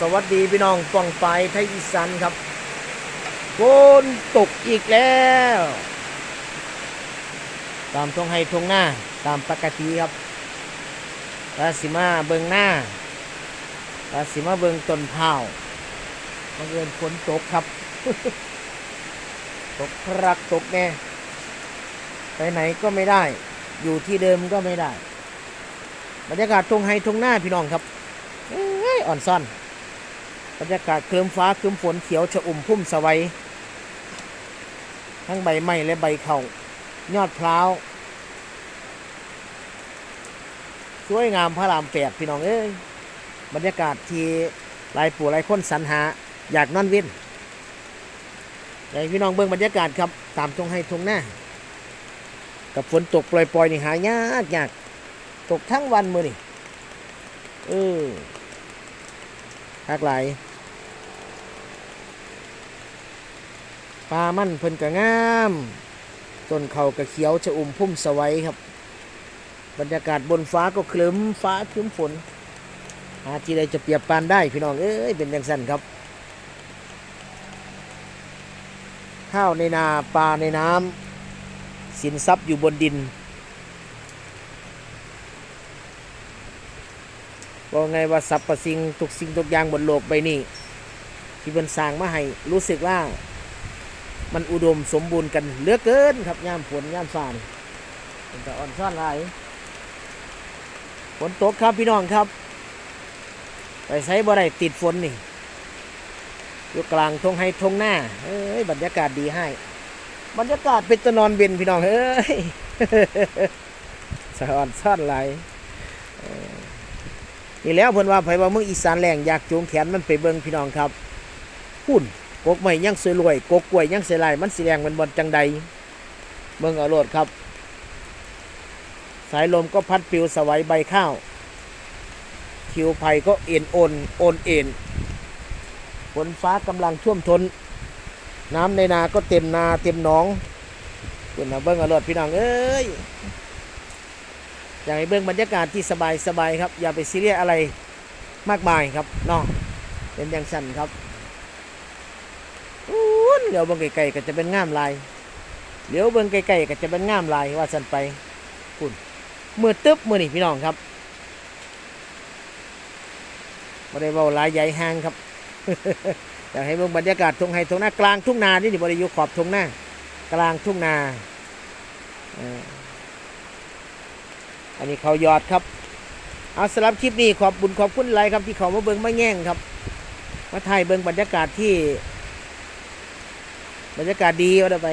สวัสดีพี่น้องฟองไฟไทยอีสานครับฝนตกอีกแล้ว ตามทงให้ทงหน้าตามปกติครับราสิมาเบิงหน้าราสิมาเบิงตนเผาบังเอิญฝนตกครับ ตกครักตกแน่ไปไหนก็ไม่ได้ อยู่ที่เดิมก็ไม่ได้ บรรยากาศทงไฮทงหน้าพี่น้องครับ อ่อนซ่อน รรยากาศเคลิมฟ้าเคลิมฝนเขียวชะอุ่มพุ่มสวัยทั้งใบไม้และใบเขายอดพร้าวสวยงามพระรามแปดพี่น้องเอ้ยบรรยากาศที่ลายปู่ลายคนสรรหาอยากนอนเวินอยากให้พี่น้องเบิ่งบรรยากาศครับ ตามทงให้ทงหน้า กับฝนตกปล่อยๆนี่หายากยากตกทั้งวันมือนี่เออหักหลาย ปลามันเพิ่นกะงามต้นเขากระเขียวชะอุ่มพุ่มสวัยครับ บรรยากาศบนฟ้าก็คลึ้มฟ้าคลึ้มฝนหาที่ใดจะเปรียบปานได้พี่น้องเอ้ยเป็นอย่างสั้นครับ ข้าวในนาปลาในน้ำสินทรัพย์อยู่บนดินบอกไงว่าสรรพสิ่งทุกสิ่งทุกอย่างบนโลกใบนี้ที่เป็นสร้างมาให้รู้สึกว่า มันอุดมสมบูรณ์กันเหลือเกินครับย่ามฝนย่ามฟ้านเป็นแต่อ่อนซ่อนหลายฝนตกครับพี่น้องครับ ไปใช้บ่ได้ติดฝนนี่อยู่กลางทงให้ทงหน้าเอ้ยบรรยากาศดีให้ บรรยากาศเป็นตะนอนเบนพี่น้องเอ้ยสะอ่อนซ่อนหลายออนี่แล้วเพิ่นว่าไผว่าเมืองอีสานแรงอยากจูงแขนมันไปเบิ่งพี่น้องครับหุ่น กกใหม่ยังสวยรวยกกกล้วยยังเสียลายมันสีแรงมันบนจังใดเบิ่งเอาโลดครับ สายลมก็พัดปิวสวัยใบข้าวคิวไผ่ก็เอ็นโอนโอนเอ็นฝนฟ้ากำลังท่วมทนน้ำในนาก็เต็มนาเต็มหนองเบิ่งเอาเบิ่งอาโลดพี่น้องเอ้ยอยากให้เบิ่งบรรยากาศที่สบายสบายครับ อย่าไปซีเรียสอะไรมากมายครับเนาะเป็นอย่างสั้นครับ เดี่ยวเบิ่งไกลๆก็จะเป็นง่ามลายเดี๋ยวเบิ่งไกลๆก็จะเป็นง่ามลายว่าสันไปคุณมือตึ๊บมือนี่พี่น้องครับบ่ได้เบาหลายใหญ่ห่างครับอยากให้เบิ่งบรรยากาศทุ่งไฮทุ่งนากลางทุ่งนานี่นี่บริยุขอบทุ่งนากลางทุ่งนาอันนี้เขายอดครับเอาสำหรับคลิปนี้ขอบบุญขอบคุณหลายครับที่เขามาเบิ่งมาแง่งครับ มาถ่ายเบิ่งบรรยากาศที่ บรรยากาศดีว่าได้ไป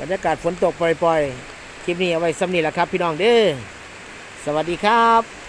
บรรยากาศฝนตกปล่อยๆ คลิปนี้เอาไว้สำนี่แหละครับ พี่น้องเด้อ สวัสดีครับ